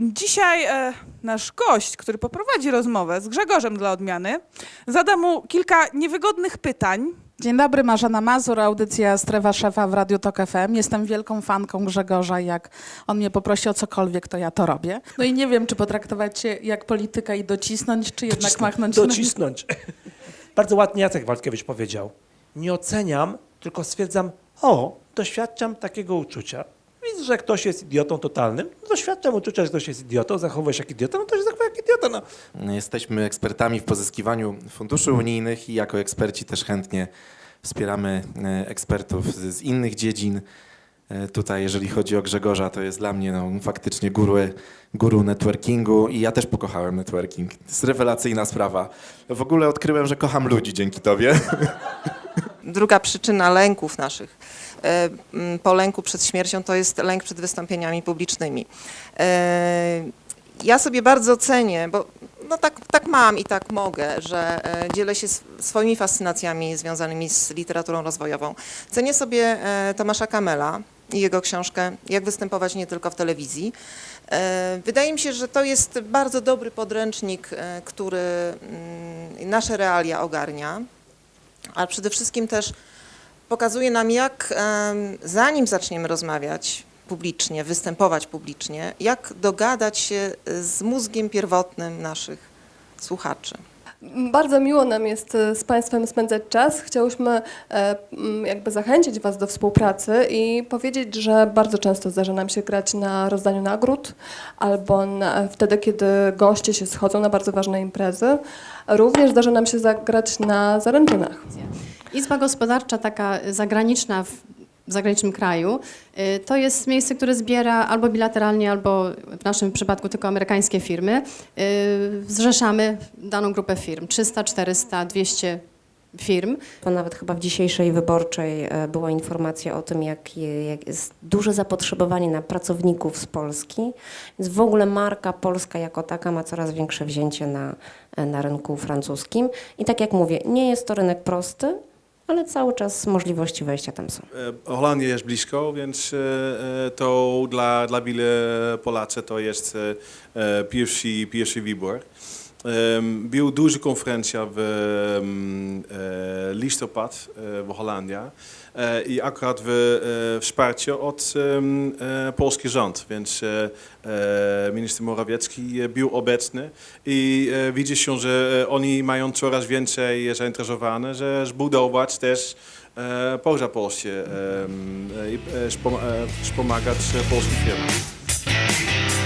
Dzisiaj e, nasz gość, który poprowadzi rozmowę z Grzegorzem dla odmiany, zada mu kilka niewygodnych pytań. Dzień dobry, Marzena Mazur, audycja Strefa Szefa w Radiu Tok FM. Jestem wielką fanką Grzegorza i jak on mnie poprosi o cokolwiek, to ja to robię. No i nie wiem, czy potraktować się jak polityka i docisnąć, czy jednak Docisnąć, machnąć na... Docisnąć. Bardzo ładnie Jacek Walkiewicz powiedział. Nie oceniam, tylko stwierdzam, o, doświadczam takiego uczucia. Że ktoś jest idiotą totalnym. Doświadczam uczucia, że ktoś jest idiotą, zachowuje się jak idiota, no to się zachowuje jak idiota. No. Jesteśmy ekspertami w pozyskiwaniu funduszy unijnych i jako eksperci też chętnie wspieramy e, ekspertów z, z innych dziedzin. E, Tutaj, jeżeli chodzi o Grzegorza, to jest dla mnie no, faktycznie guru, guru networkingu i ja też pokochałem networking. To jest rewelacyjna sprawa. W ogóle odkryłem, że kocham ludzi dzięki tobie. Druga przyczyna lęków naszych po lęku przed śmiercią to jest lęk przed wystąpieniami publicznymi. E, Ja sobie bardzo cenię, bo no tak, tak mam i tak mogę, że e, dzielę się sw- swoimi fascynacjami związanymi z literaturą rozwojową. Cenię sobie e, Tomasza Kamela i jego książkę Jak występować nie tylko w telewizji. E, Wydaje mi się, że to jest bardzo dobry podręcznik, e, który mm, nasze realia ogarnia ale przede wszystkim też pokazuje nam, jak zanim zaczniemy rozmawiać publicznie, występować publicznie, jak dogadać się z mózgiem pierwotnym naszych słuchaczy. Bardzo miło nam jest e, z Państwem spędzać czas. Chciałyśmy e, jakby zachęcić Was do współpracy i powiedzieć, że bardzo często zdarza nam się grać na rozdaniu nagród albo na, wtedy, kiedy goście się schodzą na bardzo ważne imprezy. Również zdarza nam się zagrać na zaręczynach. Izba gospodarcza taka zagraniczna w zagranicznym kraju, y, to jest miejsce, które zbiera albo bilateralnie, albo w naszym przypadku tylko amerykańskie firmy. Y, Zrzeszamy daną grupę firm, 300, 400, 200 firm. Bo nawet chyba w dzisiejszej wyborczej e, była informacja o tym, jak, jak jest duże zapotrzebowanie na pracowników z Polski. Więc w ogóle marka polska jako taka ma coraz większe wzięcie na, e, na rynku francuskim. I tak jak mówię, nie jest to rynek prosty, ale cały czas możliwości wejścia tam są. E, Holandia jest blisko, więc e, e, to dla, dla wiele Polacy to jest pierwszy, pierwszy wybór. Em, Była duża konferencja w em, e, listopad e, w Holandii e, i akurat w e, wsparcie od em, e, polski rząd, więc e, e, minister Morawiecki był obecny i e, widzi się, że e, oni mają coraz więcej zainteresowane, że zbudować też e, poza e, i e, e, wspomagać polskie firmy.